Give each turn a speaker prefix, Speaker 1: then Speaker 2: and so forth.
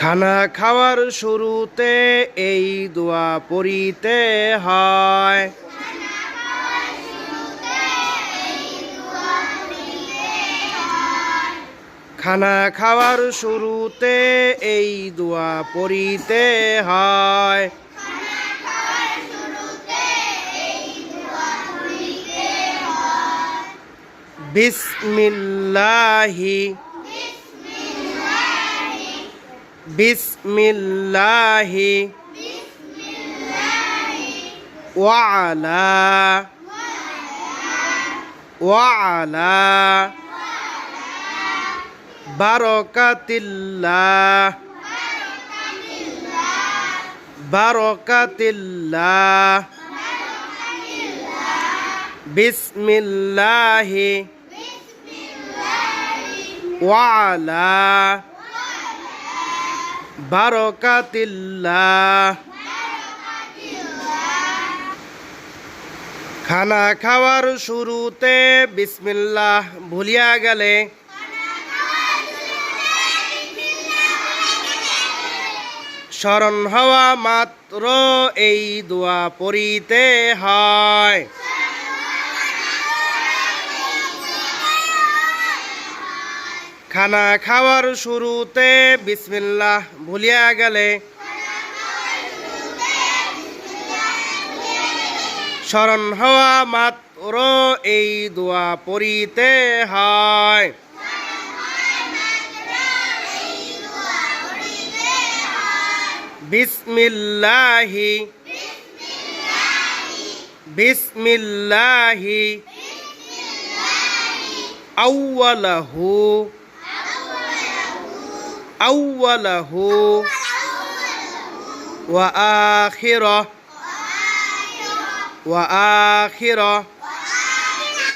Speaker 1: খানা খাওয়ার শুরুতে এই দোয়া পড়িতে হয়। খানা খাওয়ার শুরুতে এই দোয়া পড়িতে হয়। বিসমিল্লাহি বিসমিল্লাহি ওয়ালা ওয়ালা বারকাতিল্লাহ বারকাতিল্লাহ বিসমিল্লাহি ওয়ালা খানা খাওয়ার শুরুতে বিসমিল্লাহ ভুলিয়া গেলে। স্মরণ হওয়া মাত্র এই দোয়া পড়িতে হয়। খানা খাওয়ার শুরুতে বিসমিল্লাহ ভুলিয়া গেলে। স্মরণ হওয়া মাত্র এই দোয়া পড়িতে হয়। বিসমিল্লাহি। বিসমিল্লাহি। আউয়ালাহু। أوله وآخره وآخره